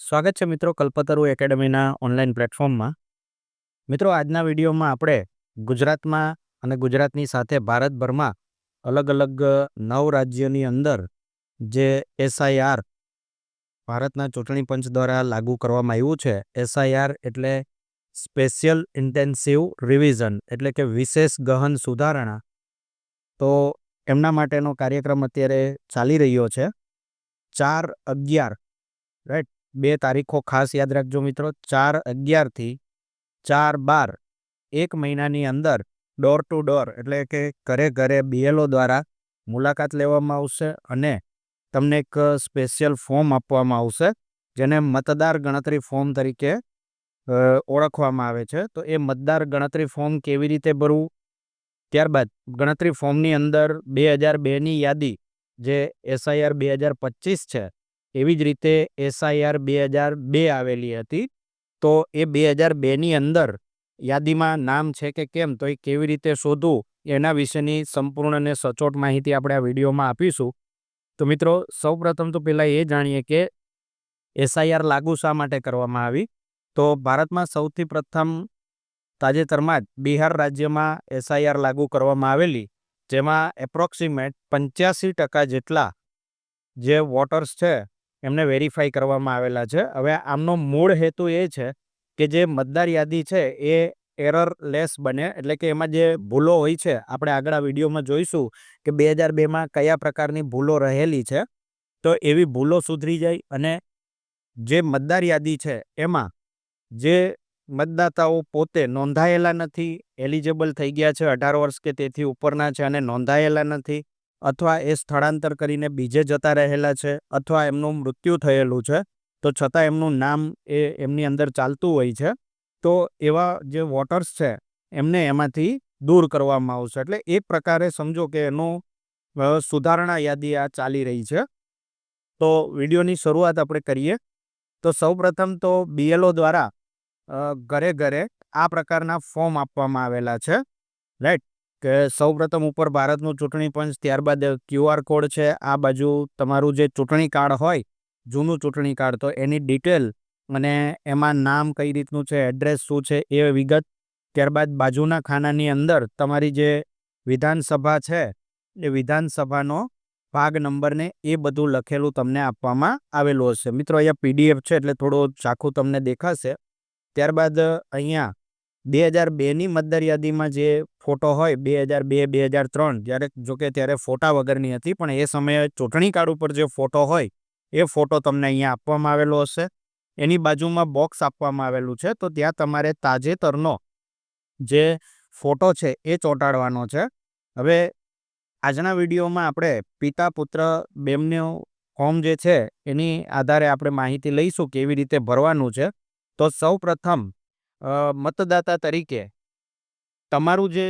સ્વાગત છે મિત્રો કલ્પતરુ એકેડમીના ઓનલાઈન પ્લેટફોર્મમાં. મિત્રો, આજના વિડીયોમાં આપણે ગુજરાતમાં અને ગુજરાતની સાથે ભારતભરમાં અલગ અલગ નવ રાજ્યોની અંદર જે એસઆઈઆર ભારતના ચૂંટણી પંચ દ્વારા લાગુ કરવામાં આવ્યું છે. એસઆઈઆર એટલે સ્પેશિયલ ઇન્ટેન્સિવ રિવિઝન એટલે કે વિશેષ ગહન સુધારણા. તો એમના માટેનો કાર્યક્રમ અત્યારે ચાલી રહ્યો છે. ચાર અગિયાર, રાઈટ? બે તારીખો ખાસ યાદ રાખજો મિત્રો. ચાર અગિયારથી ચાર બાર, એક મહિનાની અંદર ડોર ટુ ડોર એટલે કે ઘરે ઘરે બીએલઓ દ્વારા મુલાકાત લેવામાં આવશે અને તમને એક સ્પેશિયલ ફોર્મ આપવામાં આવશે, જેને મતદાર ગણતરી ફોર્મ તરીકે ઓળખવામાં આવે છે. તો એ મતદાર ગણતરી ફોર્મ કેવી રીતે ભરવું? ત્યારબાદ ગણતરી ફોર્મની અંદર બે હજાર બેની યાદી, જે એસઆઈઆર બે હજાર પચીસ છે એવી જ રીતે એસઆઈઆર બે હજાર બે આવેલી હતી. તો એ બે હજાર બેની અંદર યાદીમાં નામ છે કે કેમ, તો એ કેવી રીતે શોધવું, એના વિશેની સંપૂર્ણ અને સચોટ માહિતી આપણે આ વિડીયોમાં આપીશું. તો મિત્રો, સૌપ્રથમ તો પહેલાં એ જાણીએ કે એસઆઈઆર લાગુ શા માટે કરવામાં આવી? તો ભારતમાં સૌથી પ્રથમ તાજેતરમાં જ બિહાર રાજ્યમાં એસઆઈઆર લાગુ કરવામાં આવેલી, જેમાં એપ્રોક્સિમેટ પંચ્યાસી ટકા જેટલા જે વોટર્સ છે એમને વેરીફાઈ કરવામાં આવેલા છે. હવે આમનો મૂળ હેતુ એ છે કે જે મતદાર યાદી છે એ એરર લેસ બને, એટલે કે એમાં જે ભૂલો હોય છે, આપણે આગળ આ વિડીયોમાં જોઈશું કે બે હજાર બેમાં કયા પ્રકારની ભૂલો રહેલી છે. તો એવી ભૂલો સુધરી જાય અને જે મતદાર યાદી છે એમાં જે મતદાતાઓ પોતે નોંધાયેલા નથી એલિજેબલ થઈ ગયા છે, અઢાર વર્ષ કે તેથી ઉપરના છે અને નોંધાયેલા નથી અથવા એ સ્થળાંતર કરીને બીજે જતા રહેલા છે અથવા એમનું મૃત્યુ થયેલું છે, તો છતાં એમનું નામ એ એમની અંદર ચાલતું હોય છે, તો એવા જે વોટર્સ છે, એમને એમાંથી દૂર કરવામાં આવશે. એટલે એક પ્રકારે સમજો કે એનું સુધારણા યાદી આ ચાલી રહી છે. તો વિડીયોની શરૂઆત આપણે કરીએ. તો સૌપ્રથમ તો બીએલઓ દ્વારા ઘરે ઘરે આ પ્રકારના ફોર્મ આપવામાં આવેલા છે. રાઈટ? કે સૌપ્રથમ ઉપર ભારતનું ચૂંટણી પંચ, ત્યારબાદ ક્યુઆર કોડ છે. આ બાજુ તમારું જે ચૂંટણી કાર્ડ હોય, જૂનું ચૂંટણી કાર્ડ, તો એની ડિટેલ અને એમાં નામ કઈ રીતનું છે, એડ્રેસ શું છે, એ વિગત ત્યારબાદ બાજુના ખાનાની અંદર તમારી જે વિધાનસભા છે, એ વિધાનસભાનો ભાગ નંબરને એ બધું લખેલું તમને આપવામાં આવેલું હશે. મિત્રો, અહીંયા પીડીએફ છે એટલે થોડો ચાખું તમને દેખાશે. ત્યારબાદ અહીંયા બે હજાર બેની મતદાર યાદીમાં જે ફોટો હોય બે હજાર બે બે હજાર ત્રણ, જ્યારે જોકે ત્યારે ફોટા વગરની હતી, પણ એ સમયે ચૂંટણી કાર્ડ ઉપર જે ફોટો હોય, એ ફોટો તમને અહીંયા આપવામાં આવેલો હશે. એની બાજુમાં બોક્સ આપવામાં આવેલું છે, તો ત્યાં તમારે તાજેતરનો જે ફોટો છે, એ ચોંટાડવાનો છે. હવે આજના વિડીયોમાં આપણે પિતા, પુત્ર બેમનું ફોર્મ જે છે, એની આધારે આપણે માહિતી લઈશું, કેવી રીતે ભરવાનું છે. તો સૌ પ્રથમ મતદાતા તરીકે તમારું જે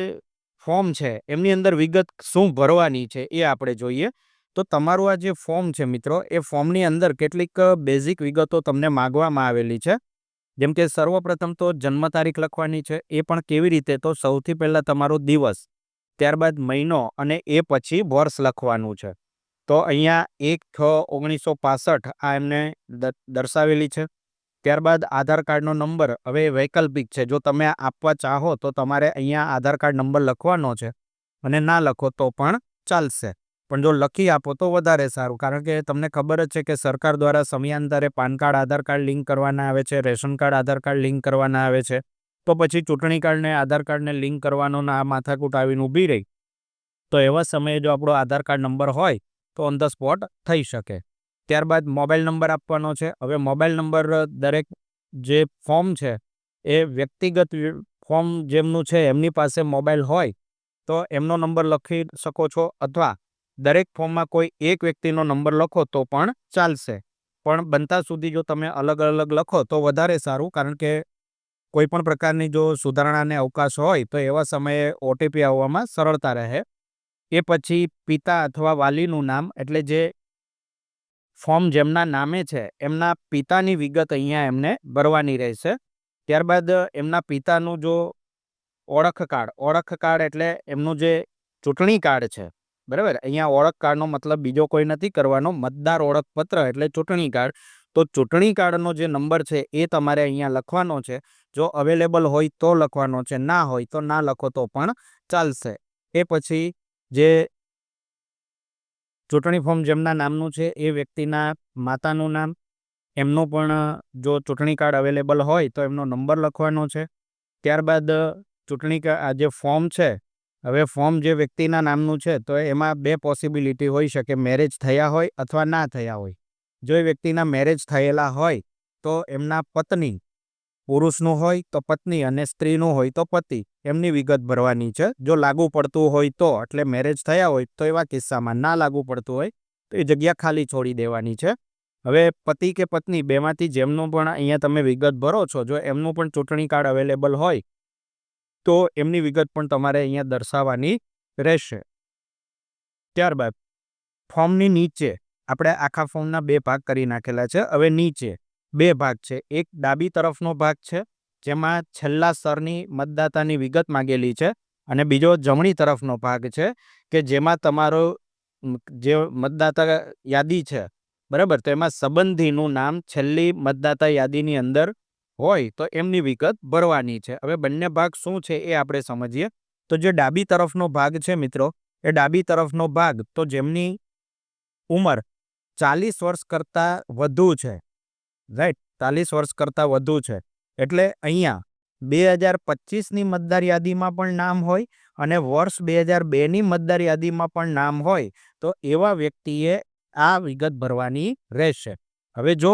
ફોર્મ છે, એમની અંદર વિગત શું ભરવાની છે એ આપણે જોઈએ. તો તમારું આ જે ફોર્મ છે મિત્રો, એ ફોર્મની અંદર કેટલીક બેઝિક વિગતો તમને માગવામાં આવેલી છે. જેમ કે સર્વપ્રથમ તો જન્મ તારીખ લખવાની છે, એ પણ કેવી રીતે? તો સૌથી પહેલાં તમારો દિવસ, ત્યારબાદ મહિનો અને એ પછી વર્ષ લખવાનું છે. તો અહીંયા એક છ ઓગણીસો પાસઠ આ એમને દર્શાવેલી છે. ત્યારબાદ આધાર કાર્ડનો નંબર, હવે વૈકલ્પિક છે. જો તમે આપવા ચાહો તો તમારે અહીંયા આધાર કાર્ડ નંબર લખવાનો છે અને ના લખો તો પણ ચાલશે. પણ જો લખી આપો તો વધારે સારું, કારણ કે તમને ખબર જ છે કે સરકાર દ્વારા સમયાંતરે PAN card, Aadhaar card link કરવાના આવે છે, ration card, Aadhaar card link કરવાના આવે છે. તો પછી ચૂંટણી કાર્ડને, આધાર કાર્ડને લિંક કરવાનો આ માથાકૂટ આવીને ઊભી રહી. તો એવા સમયે જો આપણો આધાર કાર્ડ નંબર હોય તો ઓન ધ સ્પોટ થઈ શકે. ત્યારબાદ મોબાઈલ નંબર આપવાનો છે. હવે મોબાઈલ નંબર દરેક જે ફોર્મ છે, એ વ્યક્તિગત ફોર્મ જેમનું છે, એમની પાસે મોબાઈલ હોય, તો એમનો નંબર લખી શકો છો અથવા દરેક ફોર્મમાં કોઈ એક વ્યક્તિનો નંબર લખો તો પણ ચાલશે. પણ બનતા સુધી જો તમે અલગ અલગ લખો તો વધારે સારું, કારણ કે કોઈ પણ પ્રકારની જો સુધારણાને અવકાશ હોય, તો એવા સમયે ઓટીપી આવવામાં સરળતા રહે. એ પછી પિતા અથવા વાલીનું નામ, એટલે જે ફોર્મ જેમના નામે છે, એમના પિતાની વિગત અહીંયા એમને ભરવાની રહેશે. ત્યારબાદ એમના પિતાનું જો ઓળખ કાર્ડ ઓળખ કાર્ડ એટલે એમનું જે ચૂંટણી કાર્ડ છે, બરાબર? અહીંયા ઓળખ કાર્ડનો મતલબ બીજો કોઈ નથી, કરવાનો મતદાર ઓળખપત્ર એટલે ચૂંટણી કાર્ડ. તો ચૂંટણી કાર્ડનો જે નંબર છે એ તમારે અહીંયા લખવાનો છે. જો અવેલેબલ હોય તો લખવાનો છે, ના હોય તો ના લખો તો પણ ચાલશે. એ પછી જે ચૂંટણી ફોર્મ જેમના નામનું છે, એ વ્યક્તિના માતાનું નામ. એમનું પણ, જો ચૂંટણી કાર્ડ અવેલેબલ હોય, તો એમનો નંબર લખવાનો છે. ત્યારબાદ, ચૂંટણી આ જે ફોર્મ છે, હવે ફોર્મ જે વ્યક્તિના નામનું છે, તો એમાં બે પોસિબિલિટી હોઈ શકે, મેરેજ થયા હોય અથવા ના થયા હોય. જો એ વ્યક્તિના મેરેજ થયેલા હોય, તો એમના પત્ની પુરુષનું હોય તો પત્ની અને સ્ત્રીનું હોય તો પતિ. એમની વિગત ભરવાની છે. જો લાગુ પડતું હોય તો, એટલે મેરેજ થયા હોય તો એવા કિસ્સામાં ના લાગુ પડતું હોય તો એ જગ્યા ખાલી છોડી દેવાની છે. હવે પતિ કે પત્ની બેમાંથી જેમનું પણ અહીંયા તમે વિગત ભરો છો, જો એમનું પણ ચૂંટણી કાર્ડ અવેલેબલ હોય, તો એમની વિગત પણ તમારે અહીંયા દર્શાવવાની રહેશે. ત્યારબાદ, ફોર્મની નીચે આપણે આખા ફોર્મના બે ભાગ કરી નાખેલા છે. હવે નીચે બે ભાગ છે. એક ડાબી તરફનો ભાગ છે, જેમાં છેલ્લા સ્તરની મતદાતાની વિગત માંગેલી છે અને બીજો જમણી તરફનો ભાગ છે કે જેમાં તમારો જે મતદાતા યાદી છે, બરાબર? તો એમાં સંબંધીનું નામ, છેલ્લી મતદાતા યાદીની અંદર હોય તો એમની વિગત ભરવાની છે. હવે બંને ભાગ શું છે એ આપણે સમજીએ. તો જે ડાબી તરફનો ભાગ છે મિત્રો, એ ડાબી તરફનો ભાગ તો જેમની ઉંમર ચાલીસ વર્ષ કરતાં વધુ છે. રાઈટ, ચાલીસ વર્ષ કરતાં વધુ છે. એટલે અહીંયા બે હજાર પચીસની મતદાર યાદીમાં પણ નામ હોય અને વર્ષ બે હજાર બેની મતદાર યાદીમાં પણ નામ હોય, તો એવા વ્યક્તિએ આ વિગત ભરવાની રહેશે. હવે જો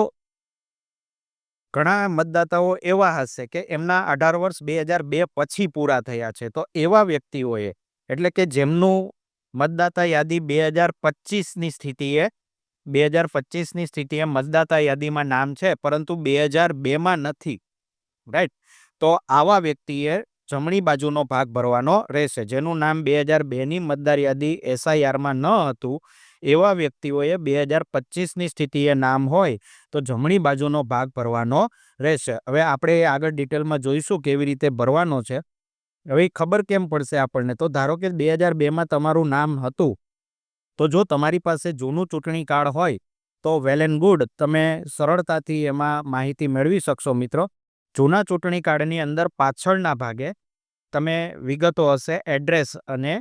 ઘણા મતદાતાઓ એવા હશે કે એમના અઢાર વર્ષ બે હજાર બે પછી પૂરા થયા છે, તો એવા વ્યક્તિઓએ, એટલે કે જેમનું મતદાતા યાદી બે હજાર પચીસની સ્થિતિએ બે હજાર પચીસની સ્થિતિએ મતદાતા યાદીમાં નામ છે, પરંતુ બે હજાર બેમાં નથી. રાઈટ તો આવા વ્યક્તિએ જમણી બાજુનો ભાગ ભરવાનો રહેશે, જેનું નામ બે હજાર બેની મતદાર યાદી એસઆઈઆરમાં ન હતું. એવા વ્યક્તિઓએ બે હજાર પચીસની સ્થિતિએ નામ હોય તો જમણી બાજુનો ભાગ ભરવાનો રહેશે. હવે આપણે આગળ ડિટેલમાં જોઈશું કેવી રીતે ભરવાનો છે. હવે ખબર કેમ પડશે આપણને? તો ધારો કે બે હજાર બેમાં તમારું નામ હતું. તો જો તમારી પાસે જૂનું ચૂંટણી કાર્ડ હોય, તો વેલ એન્ડ ગુડ. તમે સરળતાથી એમાં માહિતી મેળવી શકશો મિત્રો. જૂના ચૂંટણી કાર્ડની અંદર પાછળના ભાગે તમે વિગતો હશે, એડ્રેસ અને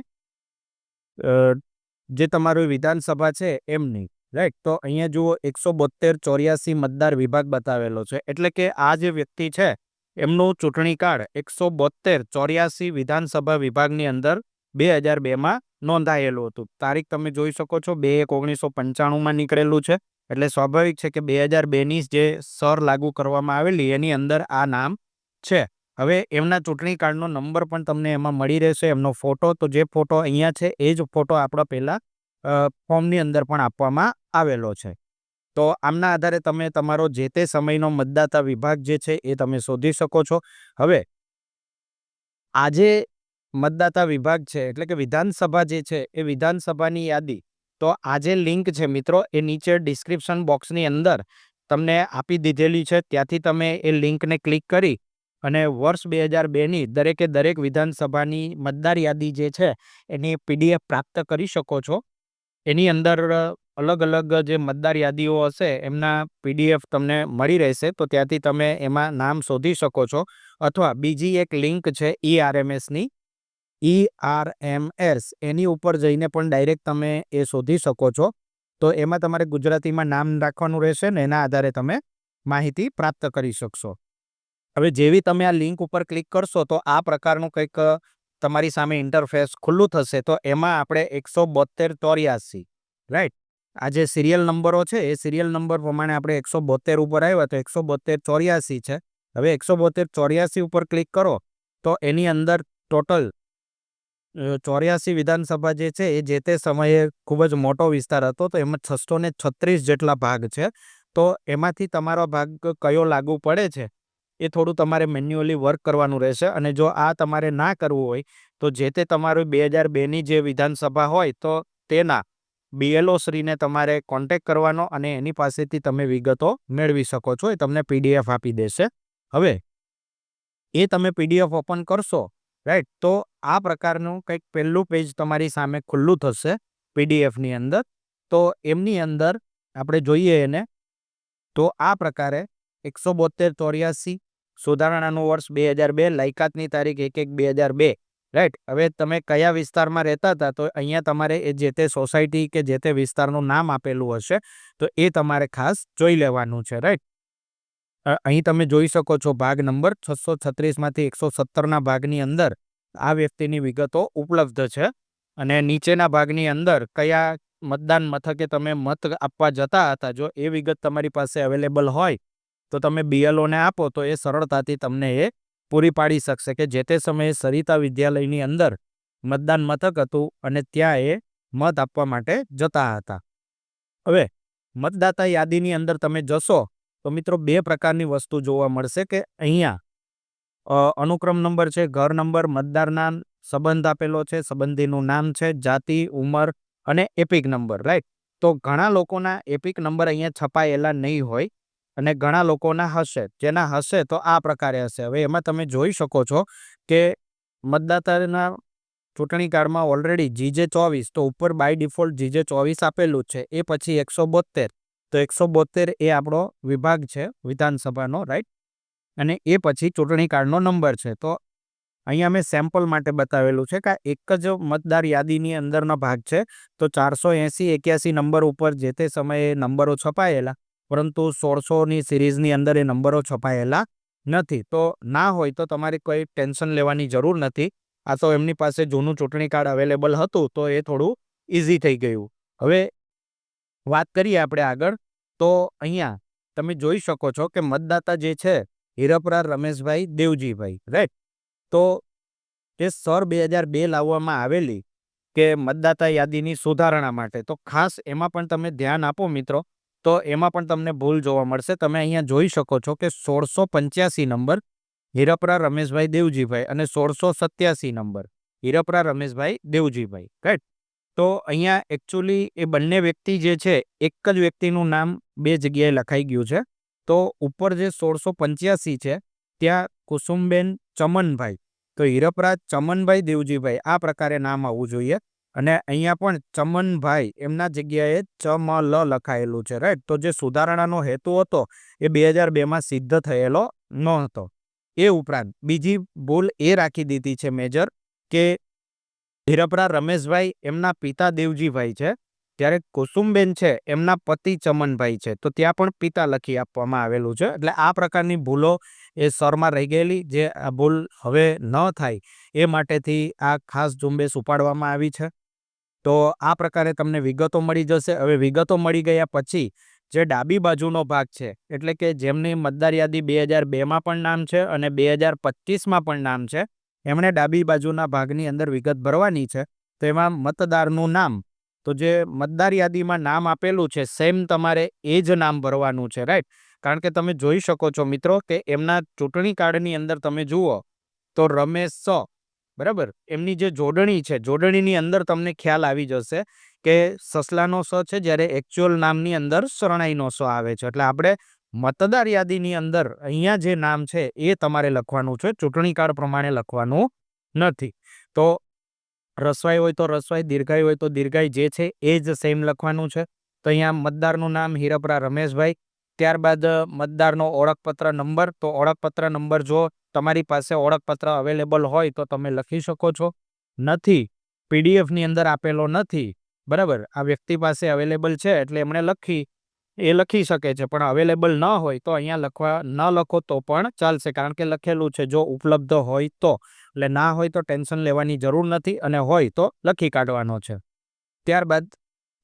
જે તમારું વિધાનસભા છે એમની રાઈટ? તો અહીંયા જુઓ, એકસો બોતેર ચોર્યાસી મતદાર વિભાગ બતાવેલો છે. એટલે કે આ જે વ્યક્તિ છે, એમનું ચૂંટણી કાર્ડ એકસો બોતેર ચોર્યાસી વિધાનસભા વિભાગની અંદર બે હજાર બેમાં નોંધાયેલું હતું. તારીખ તમે જોઈ શકો છો, બે એક ઓગણીસો પંચાણુંમાં નીકળેલું છે. એટલે સ્વાભાવિક છે કે બે હજાર બેની જે સર લાગુ કરવામાં આવેલી, એની અંદર આ નામ છે. હવે એમના ચૂંટણી કાર્ડનો નંબર પણ તમને એમાં મળી રહેશે, એમનો ફોટો. તો જે ફોટો અહીંયા છે, એ જ ફોટો આપણા પહેલાં ફોર્મની અંદર પણ આપવામાં આવેલો છે. તો આમના આધારે તમે તમારો જે તે સમયનો મતદાતા વિભાગ જે છે, એ તમે શોધી શકો છો. હવે, આજે મતદાતા વિભાગ છે, એટલે કે વિધાનસભા જે છે, એ વિધાનસભાની યાદી. તો આ જે લિંક છે મિત્રો, એ નીચે ડિસ્ક્રિપ્શન બોક્સની અંદર તમને આપી દીધેલી છે, ત્યાંથી તમે એ લિંકને ક્લિક કરી અને વર્ષ બે હજાર બેની દરેકે દરેક વિધાનસભાની મતદાર યાદી જે છે, એની પીડીએફ પ્રાપ્ત કરી શકો છો. એની અંદર અલગ અલગ જે મતદાર યાદીઓ હશે, એમના પીડીએફ તમને મળી રહેશે, તો ત્યાંથી તમે એમાં નામ શોધી શકો છો. અથવા બીજી એક લિંક છે, ઈ આરએમએસની ઈ આર એમ એસ, એની ઉપર જઈને પણ ડાયરેક્ટ તમે એ શોધી શકો છો. તો એમાં તમારે ગુજરાતીમાં નામ રાખવાનું રહેશે ને એના આધારે તમે માહિતી પ્રાપ્ત કરી શકશો. હવે જેવી તમે આ લિંક ઉપર ક્લિક કરશો તો આ પ્રકારનું કંઈક તમારી સામે ઇન્ટરફેસ ખુલ્લું થશે. તો એમાં આપણે એકસો બોતેર ચોર્યાસી રાઈટ આ જે સિરિયલ નંબરો છે, એ સિરિયલ નંબર પ્રમાણે આપણે એકસો બોતેર ઉપર આવ્યા તો એકસો બોતેર ચોર્યાસી છે. હવે એકસો બોતેર ચોર્યાસી ઉપર ક્લિક કરો તો એની અંદર ટોટલ ચોર્યાસી વિધાનસભા જે છે, એ જે તે સમયે ખૂબ જ મોટો વિસ્તાર હતો, તો એમાં છસો ને છત્રીસ જેટલા ભાગ છે. તો એમાંથી તમારો ભાગ કયો લાગુ પડે છે, એ થોડું તમારે મેન્યુઅલી વર્ક કરવાનું રહેશે. અને જો આ તમારે ના કરવું હોય, તો જે તે તમારું બે હજાર બેની જે વિધાનસભા હોય, તો તેના બીએલઓ શ્રીને તમારે કોન્ટેક કરવાનો અને એની પાસેથી તમે વિગતો મેળવી શકો છો. એ તમને પીડીએફ આપી દેશે. હવે, એ તમે પીડીએફ ઓપન કરશો રાઈટ? તો આ પ્રકારનું કંઈક પહેલું પેજ તમારી સામે ખુલ્લું થશે પીડીએફની અંદર. તો એમની અંદર આપણે જોઈએ એને. તો આ પ્રકારે એકસો બોતેર ચોર્યાસી સુધારણાનું વર્ષ બે હજાર બે, લાયકાતની તારીખ એક એક બે હજાર બે. રાઈટ? હવે તમે કયા વિસ્તારમાં રહેતા હતા? તો અહીંયા તમારે એ જે તે સોસાયટી કે જે તે વિસ્તારનું નામ આપેલું હશે, તો એ તમારે ખાસ જોઈ લેવાનું છે. રાઈટ? અહીં તમે જોઈ શકો છો ભાગ નંબર છસો છત્રીસમાંથી એકસો સત્તરના ભાગની અંદર આ વ્યક્તિની વિગતો ઉપલબ્ધ છે. અને નીચેના ભાગની અંદર કયા મતદાન મથકે તમે મત આપવા જતા હતા, જો એ વિગત તમારી પાસે અવેલેબલ હોય, તો તમે બીએલઓને આપો, તો એ સરળતાથી તમને એ પૂરી પાડી શકશે કે જે તે સમયે સરિતા વિદ્યાલયની અંદર મતદાન મથક હતું અને ત્યાં એ મત આપવા માટે જતા હતા. હવે, મતદાતા યાદીની અંદર તમે જશો તો મિત્રો બે પ્રકારની વસ્તુ જોવા મળશે કે અહીંયા અનુક્રમ નંબર છે, ઘર નંબર મતદારના સંબંધ આપેલો છે, સંબંધીનું નામ છે, જાતિ, ઉંમર અને એપિક નંબર, રાઈટ? તો ઘણા લોકોના એપિક નંબર અહીંયા છપાયેલા નહીં હોય અને ઘણા લોકોના હશે. જેના હશે તો આ પ્રકારે હશે. હવે એમાં તમે જોઈ શકો છો કે મતદાતાના ચૂંટણી કાર્ડમાં ઓલરેડી જીજે ચોવીસ, તો ઉપર બાય ડિફોલ્ટ જીજે ચોવીસ આપેલું છે. એ પછી એકસો બોતેર તો એકસો બોતેર એ આપણો વિભાગ છે, વિધાનસભાનો રાઈટ અને એ પછી ચૂંટણી કાર્ડનો નંબર છે. તો અહીંયા મેં સેમ્પલ માટે બતાવેલું છે કે એક જ મતદાર યાદીની અંદરનો ભાગ છે. તો ચારસો એંસી એક્યાસી નંબર ઉપર જે તે સમયે નંબરો છપાયેલા, પરંતુ સોળસોની સિરીઝની અંદર એ નંબરો છપાયેલા નથી. તો ના હોય તો તમારે કોઈ ટેન્શન લેવાની જરૂર નથી. આ તો એમની પાસે જૂનું ચૂંટણી કાર્ડ અવેલેબલ હતું તો એ થોડું ઇઝી થઈ ગયું. હવે વાત કરીએ આપણે આગળ. તો અહીંયા તમે જોઈ શકો છો કે મતદાતા જે છે હીરપરા રમેશભાઈ દેવજીભાઈ રાઈટ તો એ સર બે હજાર બે લાવવામાં આવેલી કે મતદાતા યાદીની સુધારણા માટે, તો ખાસ એમાં પણ તમે ધ્યાન આપો મિત્રો, તો એમાં પણ તમને ભૂલ જોવા મળશે. તમે અહીંયા જોઈ શકો છો કે સોળસો પંચ્યાસી નંબર હીરપરા રમેશભાઈ દેવજીભાઈ અને સોળસો સત્યાસી નંબર હીરપરા રમેશભાઈ દેવજીભાઈ રાઈટ તો અહીંયા એકચ્યુઅલી એ બંને વ્યક્તિ જે છે, એક જ વ્યક્તિનું નામ બે જગ્યાએ લખાઈ ગયું છે. તો ઉપર જે સોળસો પંચ્યાસી છે, ત્યાં કુસુમબેન ચમનભાઈ. તો હીરપરા ચમનભાઈ દેવજીભાઈ, આ પ્રકારે નામ આવવું જોઈએ. અને અહીંયા પણ ચમનભાઈ એમના જગ્યાએ ચમલ લખાયેલું છે રાઈટ તો જે સુધારણાનો હેતુ હતો, એ બે હજાર બેમાં સિદ્ધ થયેલો ન હતો એ ઉપરાંત બીજી ભૂલ એ રાખી દીધી છે મેજર કે હીરપરા રમેશભાઈ એમના પિતા દેવજીભાઈ છે. ત્યારે કુસુમબેન છે, એમના પતિ ચમનભાઈ છે. તો ત્યાં પણ પિતા લખી આપવામાં આવેલું છે. એટલે આ પ્રકારની ભૂલો એ સરમાં રહી ગયેલી. જે આ ભૂલ હવે ન થાય એ માટેથી આ ખાસ ઝુંબેશ ઉપાડવામાં આવી છે. તો આ પ્રકારે તમને વિગતો મળી જશે. હવે વિગતો મળી ગયા પછી જે ડાબી બાજુનો ભાગ છે, એટલે કે જેમની મતદાર યાદી બે હજાર બેમાં પણ નામ છે અને બે હજાર પચીસમાં પણ નામ છે એમણે ડાબી બાજુના ભાગની અંદર વિગત ભરવાની છે, તો એમાં મતદારનું નામ. તો જે મતદાર યાદીમાં નામ આપેલું છે સેમ તમારે એ જ નામ ભરવાનું છે રાઈટ કારણ કે તમે જોઈ શકો છો મિત્રો કે એમના ચૂંટણી કાર્ડની અંદર તમે જુઓ, તો રમેશ સ, બરાબર? એમની જે જોડણી છે, જોડણીની અંદર તમને ખ્યાલ આવી જશે કે સસલાનો સ છે, જ્યારે એકચ્યુઅલ નામની અંદર શરણાઈનો સ આવે છે. એટલે આપણે મતદાર યાદીની અંદર અહીંયા જે નામ છે એ તમારે લખવાનું છે. ચૂંટણી કાર્ડ પ્રમાણે લખવાનું નથી. તો રસવાઈ હોય તો રસવાઈ, દીર્ઘાઈ હોય તો દીર્ઘાઈ, જે છે એ જ સેમ લખવાનું છે. તો અહીંયા મતદારનું નામ હીરપરા રમેશભાઈ. ત્યારબાદ મતદારનો ઓળખપત્ર નંબર. તો ઓળખપત્ર નંબર જો તમારી પાસે ઓળખપત્ર અવેલેબલ હોય તો તમે લખી શકો છો. નથી. પીડીએફની અંદર આપેલો નથી. બરાબર? આ વ્યક્તિ પાસે અવેલેબલ છે એટલે એમણે લખી એ લખી શકે છે, પણ અવેલેબલ ન હોય તો અહીંયા લખવા ન લખો તો પણ ચાલશે. કારણ કે લખેલું છે, જો ઉપલબ્ધ હોય તો. એટલે ના હોય તો ટેન્શન લેવાની જરૂર નથી અને હોય તો લખી કાઢવાનો છે. ત્યારબાદ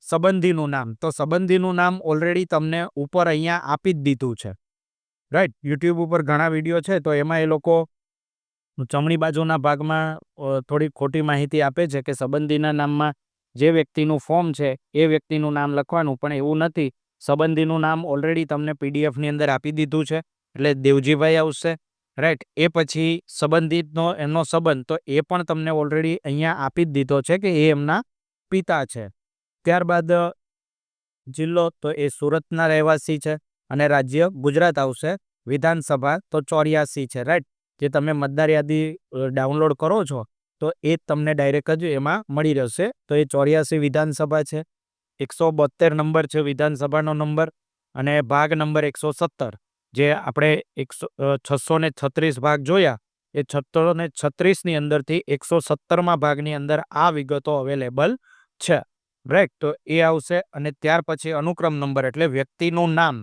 સંબંધીનું નામ. તો સંબંધીનું નામ ઓલરેડી તમને ઉપર અહીંયા આપી જ દીધું છે. રાઈટ યુટ્યુબ ઉપર ઘણા વીડિયો છે, તો એમાં એ લોકો જમણી બાજુના ભાગમાં થોડી ખોટી માહિતી આપે છે કે સંબંધીના નામમાં જે વ્યક્તિનું ફોર્મ છે, એ વ્યક્તિનું નામ લખવાનું, પણ એવું નથી. સંબંધીનું નામ ઓલરેડી તમને પીડીએફની અંદર આપી દીધું છે, એટલે દેવજીભાઈ આવશે. રાઈટ એ પછી સંબંધિતનો, એમનો સંબંધ, તો એ પણ તમને ઓલરેડી અહીંયા આપી જ દીધો છે કે એ એમના પિતા છે. ત્યારબાદ, જિલ્લો, તો એ સુરતના રહેવાસી છે અને રાજ્ય ગુજરાત આવશે, વિધાનસભા, તો ચોર્યાસી છે. રાઈટ જે તમે મતદાર યાદી ડાઉનલોડ કરો છો, તો એ તમને ડાયરેક્ટ જ એમાં મળી રહેશે. તો એ ચોર્યાસી વિધાનસભા છે. એકસો બોતેર નંબર છે વિધાનસભાનો નંબર અને ભાગ નંબર એકસો સત્તર, જે આપણે એકસો છસો ને છત્રીસ ભાગ જોયા, એ છસો ને છત્રીસની અંદરથી એકસો સત્તરમાં ભાગની અંદર આ વિગતો અવેલેબલ છે. રાઈટ તો એ આવશે અને ત્યાર પછી અનુક્રમ નંબર એટલે વ્યક્તિનું નામ.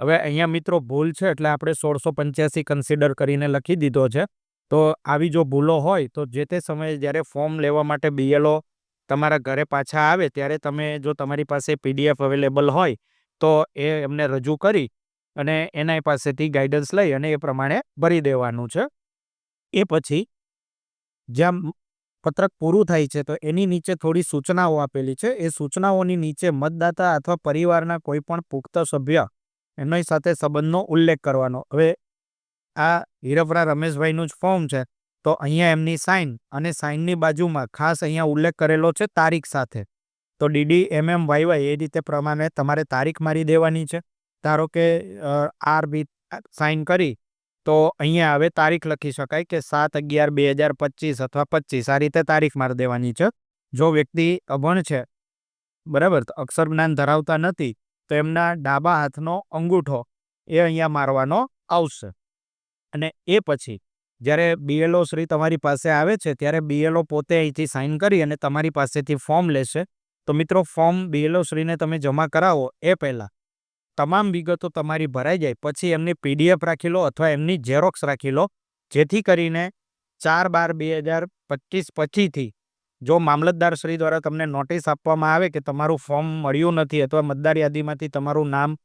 હવે અહીંયા મિત્રો ભૂલ છે એટલે આપણે સોળસો પંચ્યાસી કન્સિડર કરીને લખી દીધો છે. તો આવી જો ભૂલો હોય તો જે તે સમયે જ્યારે ફોર્મ લેવા માટે બીએલઓ તમારા ઘરે પાછા આવે ત્યારે તમે જો તમારી પાસે પીડીએફ અવેલેબલ હોય, તો એ એમને રજૂ કરી અને એના પાસેથી ગાઈડન્સ લઈ અને એ પ્રમાણે ભરી દેવાનું છે. એ પછી જ્યાં પત્રક પૂરું થાય છે, તો એની નીચે થોડી સૂચનાઓ આપેલી છે. એ સૂચનાઓની નીચે મતદાતા અથવા પરિવારના કોઈ પણ પુખ્ત સભ્ય એમની સાથે સંબંધનો ઉલ્લેખ કરવાનો. હવે આ હીરફરા રમેશભાઈનું જ ફોર્મ છે. તો અહીંયા એમની સાઇન અને સાઇનની બાજુમાં ખાસ અહીંયા ઉલ્લેખ કરેલો છે તારીખ સાથે. તો ડીડી એમએમ વાયવાય એ રીતે પ્રમાણે તમારે તારીખ મારી દેવાની છે. ધારો કે આર બી સાઇન કરી, તો અહીંયા હવે તારીખ લખી શકાય કે સાત અગિયાર બે હજાર પચીસ અથવા પચીસ. આ રીતે તારીખ મારી દેવાની છે. જો વ્યક્તિ અભણ છે, બરાબર અક્ષર જ્ઞાન ધરાવતા નથી, તો એમના ડાબા હાથનો અંગૂઠો એ અહીંયા મારવાનો આવશે. અને એ પછી જ્યારે બીએલઓ શ્રી તમારી પાસે આવે છે, ત્યારે બીએલઓ પોતે અહીંથી સાઇન કરી અને તમારી પાસેથી ફોર્મ લેશે. તો મિત્રો ફોર્મ બીએલઓ શ્રીને તમે જમા કરાવો એ પહેલાં. તમામ વિગતો તમારી ભરાઈ જાય, પછી એમની પીડીએફ રાખી લો અથવા એમની ઝેરોક્સ રાખી લો, જેથી કરીને ચાર બાર બે હજાર પચીસ પછીથી જો મામલતદાર શ્રી દ્વારા તમને નોટિસ આપવામાં આવે કે તમારું ફોર્મ મળ્યું નથી અથવા મતદાર યાદીમાંથી તમારું નામ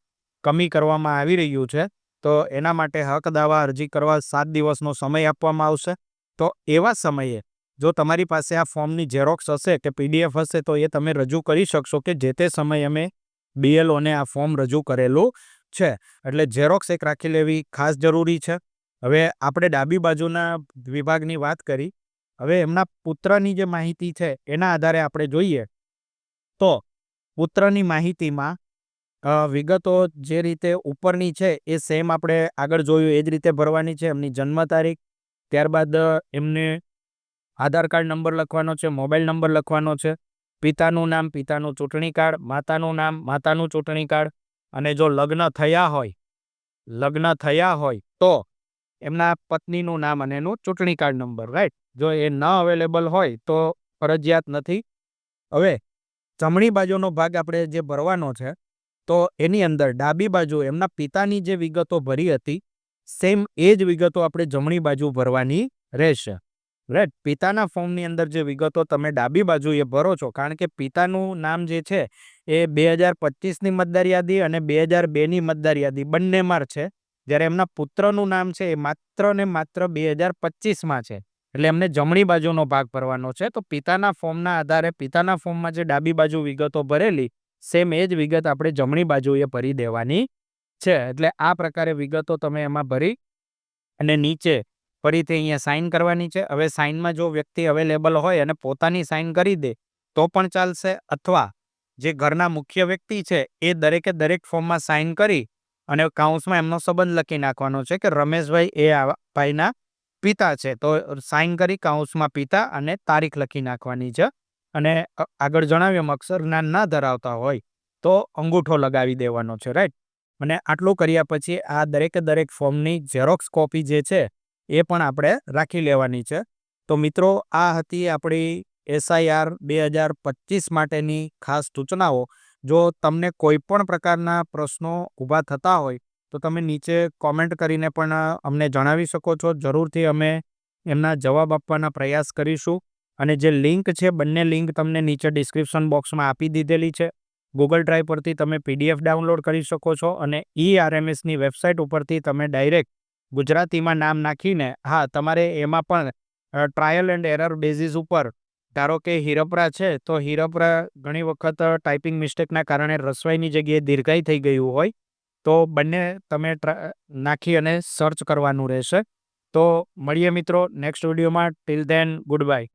કમી કરવામાં આવી રહ્યું છે તો એના માટે હક દાવા અરજી કરવા સાત દિવસનો સમય આપવામાં આવશે. તો એવા સમયે જો તમારી પાસે આ ફોર્મની ઝેરોક્સ હશે કે પીડીએફ હશે તો એ તમે રજૂ કરી શકશો કે જે તે સમયે અમે બીએલઓને આ ફોર્મ રજૂ કરેલું છે. એટલે ઝેરોક્સ એક રાખી લેવી ખાસ જરૂરી છે. હવે આપણે ડાબી બાજુના વિભાગની વાત કરી. હવે એમના પુત્રની જે માહિતી છે એના આધારે આપણે જોઈએ. તો પુત્રની માહિતીમાં વિગતો જે રીતે ઉપરની છે એ સેમ આપણે આગળ જોયું, એ જ રીતે ભરવાની છે, એમની જન્મ તારીખ, ત્યારબાદ એમને આધાર કાર્ડ નંબર લખવાનો છે, મોબાઈલ નંબર લખવાનો છે, પિતાનું નામ, પિતાનું ચૂંટણી કાર્ડ, માતાનું નામ, માતાનું ચૂંટણી કાર્ડ અને જો લગ્ન થયા હોય, લગ્ન થયા હોય તો એમના પત્નીનું નામ અને એનું ચૂંટણી કાર્ડ નંબર રાઈટ જો એ ન અવેલેબલ હોય તો ફરજિયાત નથી. હવે જમણી બાજુનો ભાગ આપણે જે ભરવાનો છે તો એની અંદર ડાબી બાજુ એમના પિતાની જે વિગતો ભરી હતી સેમ એ જ વિગતો આપણે જમણી બાજુ ભરવાની રહેશે. રાઈટ પિતાના ફોર્મની અંદર જે વિગતો તમે ડાબી બાજુ એ ભરો છો, કારણ કે પિતાનું નામ જે છે એ બે હજાર પચીસની મતદાર યાદી અને બે હજાર બેની મતદાર યાદી બંનેમાં છે. જ્યારે એમના પુત્રનું નામ છે એ માત્ર ને માત્ર બે હજાર પચીસમાં છે. એટલે એમને જમણી બાજુનો ભાગ ભરવાનો છે. તો પિતાના ફોર્મના આધારે પિતાના ફોર્મમાં જે ડાબી બાજુ વિગતો ભરેલી સેમ એ જ વિગત આપણે જમણી બાજુએ ભરી દેવાની છે. એટલે આ પ્રકારે વિગતો તમે એમાં ભરી અને નીચે ફરીથી અહીંયા સાઇન કરવાની છે. હવે સાઇનમાં જો વ્યક્તિ અવેલેબલ હોય અને પોતાની સાઇન કરી દે, તો પણ ચાલશે. અથવા જે ઘરના મુખ્ય વ્યક્તિ છે, એ દરેકે દરેક ફોર્મમાં સાઇન કરી અને કાઉન્સમાં એમનો સંબંધ લખી નાખવાનો છે કે રમેશભાઈ એ આ ભાઈના પિતા છે. તો સાઇન કરી કાઉન્સમાં પિતા અને તારીખ લખી નાખવાની છે. અને આગળ જણાવ્યું અક્ષર જ્ઞાન ના ધરાવતા હોય, તો અંગૂઠો લગાવી દેવાનો છે રાઈટ અને આટલું કર્યા પછી આ દરેકે દરેક ફોર્મની ઝેરોક્સ કોપી જે છે, એ પણ આપણે રાખી લેવાની છે. તો મિત્રો, આ હતી આપણી એસઆઈઆર બે હજાર પચીસ માટેની ખાસ સૂચનાઓ. જો તમને કોઈ પણ પ્રકારના પ્રશ્નો ઊભા થતા હોય, તો તમે નીચે કોમેન્ટ કરીને પણ અમને જણાવી શકો છો. જરૂરથી અમે એમના જવાબ આપવાના પ્રયાસ કરીશું. અને જે લિંક છે, બંને લિંક તમને નીચે ડિસ્ક્રિપ્શન બોક્સમાં આપી દીધેલી છે. ગૂગલ ડ્રાઈવ પરથી તમે પીડીએફ ડાઉનલોડ કરી શકો છો અને ઈ આરએમએસની વેબસાઇટ ઉપરથી તમે ડાયરેક્ટ ગુજરાતીમાં નામ નાખીને, હા, તમારે એમાં પણ ટ્રાયલ એન્ડ એરર બેઝિસ ઉપર, ધારો કે હિરપરા છે, તો હિરપરા ઘણી વખત ટાઈપિંગ મિસ્ટેકના કારણે રસવાઈની જગ્યાએ દીર્ઘાઈ થઈ ગયું હોય, તો બંને તમે નાખી અને સર્ચ કરવાનું રહેશે. તો મળીએ મિત્રો નેક્સ્ટ વિડીયોમાં ટિલ ધેન ગુડ બાય